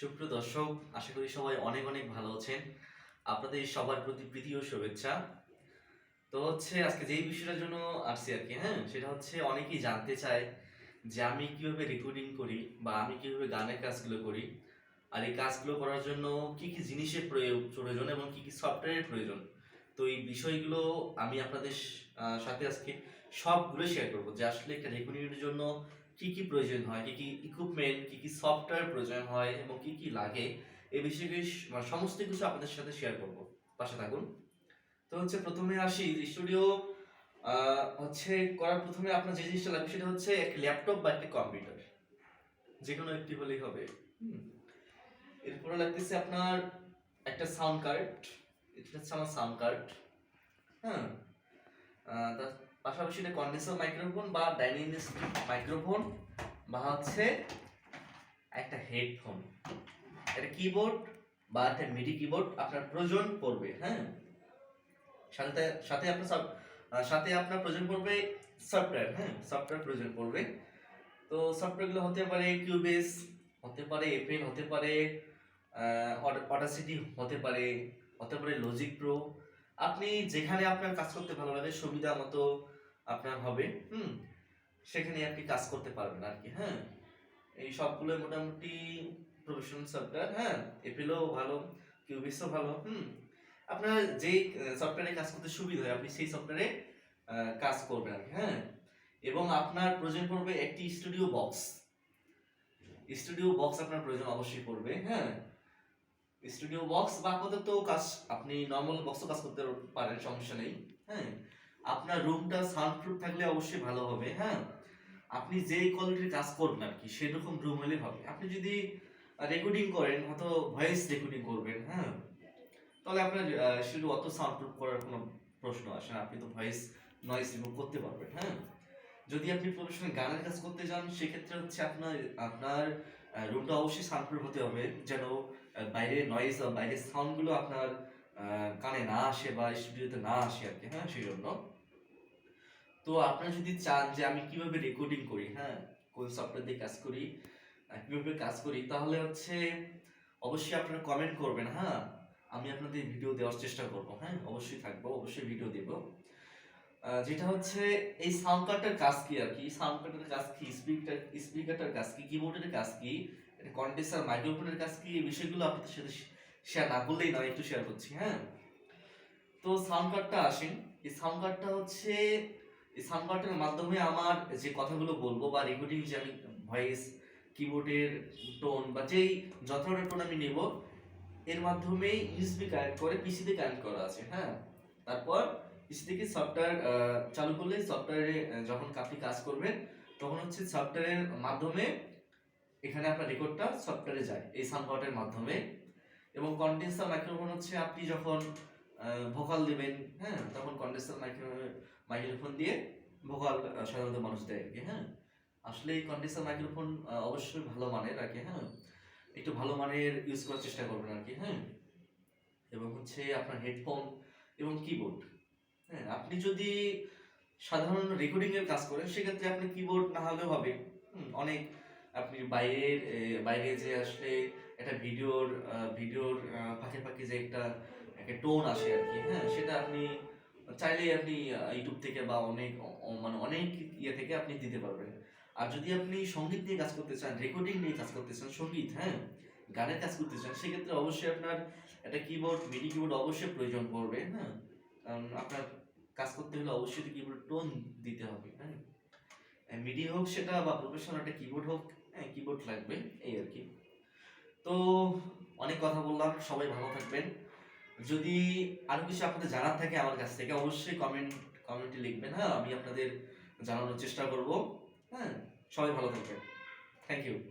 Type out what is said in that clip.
সুপ্রিয় দর্শক, আশা করি সবাই অনেক অনেক ভালো আছেন। আপনাদের সবার প্রতি প্রীতি ও শুভেচ্ছা। তো হচ্ছে আজকে যেই বিষয়টার জন্য আসছি আর কি হ্যাঁ সেটা হচ্ছে অনেকেই জানতে চায় যে আমি কীভাবে রেকর্ডিং করি বা আমি কীভাবে গানের কাজগুলো করি আর এই কাজগুলো করার জন্য কি কি জিনিসের প্রয়োগ, প্রয়োজন এবং কি কি সফটওয়্যারের প্রয়োজন। তো এই বিষয়গুলো আমি আপনাদের সাথে আজকে সবগুলো শেয়ার করব যে আসলে একটা রেকর্ডিংয়ের জন্য কি কি প্রয়োজন হয়, কি কি ইকুইপমেন্ট কি কি সফটওয়্যার প্রয়োজন হয় এবং কি কি লাগে, এই বিষয়ে মানে সমস্ত কিছু আপনাদের সাথে শেয়ার করব। পাশে থাকুন। তো হচ্ছে প্রথমে আসি স্টুডিও হচ্ছে করার প্রথমে আপনার যে জিনিসটা লাগবে সেটা হচ্ছে এক ল্যাপটপ বা একটা কম্পিউটার যে কোনো একটি হলেই হবে। এরপরে লাগতেছে আপনার একটা সাউন্ড কার্ড এটা হচ্ছে আমার সাউন্ড কার্ড হ্যাঁ। পাশাপাশি এটা কন্ডেন্সার মাইক্রোফোন বা ডাইনামিক মাইক্রোফোন বা হচ্ছে একটা হেডফোন। একটা কিবোর্ড বা একটা মিডি কিবোর্ড আপনার প্রয়োজন পড়বে হ্যাঁ? সাথে সাথে আপনার সাথে আপনার প্রয়োজন পড়বে সফটওয়্যার হ্যাঁ? সফটওয়্যার প্রয়োজন পড়বে। তো সফটওয়্যারগুলো হতে পারে কিউবেস হতে পারে এফএল হতে পারে অডাসিটি হতে পারে হতে পারে লজিক প্রো আপনি যেখানে আপনার কাজ করতে ভালো লাগে, সুবিধা মতো আপনার হবে। হুম সেখানে আপনি কাজ করতে পারবেন আর কি হ্যাঁ। এই সবগুলো মোটামুটি প্রফেশনাল সফটওয়্যার হ্যাঁ। এপ্রিলও ভালো কিউবিসও ভালো হুম। আপনার যেই সফটওয়্যারে কাজ করতে সুবিধা হয় আপনি সেই সফটওয়্যারে কাজ করবেন আর কি হ্যাঁ। এবং আপনার প্রয়োজন পড়বে একটি স্টুডিও বক্স স্টুডিও বক্স আপনার প্রয়োজন অবশ্যই পড়বে হ্যাঁ। স্টুডিও বক্স বা আপাতত কাজ আপনি নর্মাল বক্সও কাজ করতে পারেন সমস্যা নেই হ্যাঁ। আপনার রুমটা সাউন্ড প্রুফ থাকলে অবশ্যই ভালো হবে হ্যাঁ? আপনি যেই কোয়ালিটির কাজ করবেন আর কি, সেরকম রুম হলে হবে। আপনি যদি রেকর্ডিং করেন, হয়তো ভয়েস রেকর্ডিং করবেন হ্যাঁ? তাহলে আপনার শুধু অত সাউন্ড প্রুফ করার কোনো প্রশ্ন আসে না, আপনি তো ভয়েস নয়েজ রিমুভ করতে পারবেন হ্যাঁ? যদি আপনি প্রফেশনাল গানের কাজ করতে যান সেক্ষেত্রে হচ্ছে আপনার আপনার রুমটা অবশ্যই সাউন্ড প্রুফ হতে হবে, যেন বাইরে নয়েজ বাইরের সাউন্ডগুলো আপনার কানে না আসে বা স্টুডিওতে না আসে আর কি হ্যাঁ সেই জন্য তো আপনারা যদি চান যে আমি কীভাবে রেকর্ডিং করি হ্যাঁ কোন সফটওয়্যার দিয়ে কাজ করি কীভাবে কাজ করি, তাহলে হচ্ছে অবশ্যই আপনারা কমেন্ট করবেন হ্যাঁ আমি আপনাদের ভিডিও দেওয়ার চেষ্টা করব হ্যাঁ অবশ্যই থাকব, অবশ্যই ভিডিও দেব। যেটা হচ্ছে এই সাউন্ড কার্ডটার কাজ কি আর কি? সাউন্ড কার্ডের কাজ কি? স্পিকার স্পিকারটার কাজ কি? কিবোর্ডের কাজ কি? কন্ডেন্সার মাইক্রোফোনের কাজ কি? এই বিষয়গুলো আপনাদের সাথে শেয়ার না করলেই নয় একটু শেয়ার করছি হ্যাঁ? তো সাউন্ড কার্ডটা আসেন। এই সাউন্ড কার্ডটা হচ্ছে, এই সাউন্ড কার্ডের মাধ্যমে আমার যে কথাগুলো বলব বা রেকর্ডিং যে আমি ভয়েস কিবোর্ডের টোন বা যেই যন্ত্রণার টোন আমি নেব, এর মাধ্যমেই ইউএসবি কানেক্ট করে পিসিতে কানেক্ট করা আছে হ্যাঁ? তারপর পিসি থেকে সফটওয়্যার চালু করলে সফটওয়্যারে যখন আপনি কাজ করবেন, তখন হচ্ছে সফটওয়্যারের মাধ্যমে এখানে আপনার রেকর্ডটা সফটওয়্যারে যায়, এই সাউন্ড কার্ডের মাধ্যমে। এবং কন্ডেন্সার মাইক্রোফোন হচ্ছে আপনি যখন ভোকাল দেবেন হ্যাঁ তখন কন্ডেন্সার মাইক্রো মাইক্রোফোন দিয়ে ভোকাল সাধারণত মানুষ দেয় আর কি হ্যাঁ। আসলে এই কন্ডেন্সার মাইক্রোফোন অবশ্যই ভালো মানের আর কি হ্যাঁ। একটু ভালো মানের ইউজ করার চেষ্টা করবেন আর কি হ্যাঁ। এবং হচ্ছে আপনার হেডফোন এবং কিবোর্ড হ্যাঁ। আপনি যদি সাধারণ রেকর্ডিং এর কাজ করেন, সেক্ষেত্রে আপনি কিবোর্ড না হলেও হবে। অনেক আপনি বাইরের বাইরে যে আসলে একটা ভিডিওর ভিডিওর ফাঁকে ফাঁকে যে একটা একটা টোন আসে আর কি হ্যাঁ সেটা আপনি চাইলে আপনি ইউটিউব থেকে বা অনেক মানে অনেক ইয়ে থেকে আপনি দিতে পারবেন। আর যদি আপনি সংগীত নিয়ে কাজ করতে চান, রেকর্ডিং নিয়ে কাজ করতে চান, সংগীত হ্যাঁ গানের কাজ করতে চান, সেক্ষেত্রে অবশ্যই আপনার একটা কিবোর্ড মিডি কিবোর্ড অবশ্যই প্রয়োজন পড়বে হ্যাঁ কারণ আপনার কাজ করতে হলে অবশ্যই কিবোর্ড টোন দিতে হবে হ্যাঁ। মিডি হোক সেটা বা প্রফেশনাল একটা কিবোর্ড হোক হ্যাঁ কিবোর্ড লাগবে, এই আর কি। তো অনেক কথা বললাম, সবাই ভালো থাকবেন। যদি আরও কিছু আপনাদের জানার থাকে আমার কাছ থেকে, অবশ্যই কমেন্ট কমেন্টে লিখবেন হ্যাঁ? আমি আপনাদের জানানোর চেষ্টা করব হ্যাঁ? সবাই ভালো থাকবেন। Thank you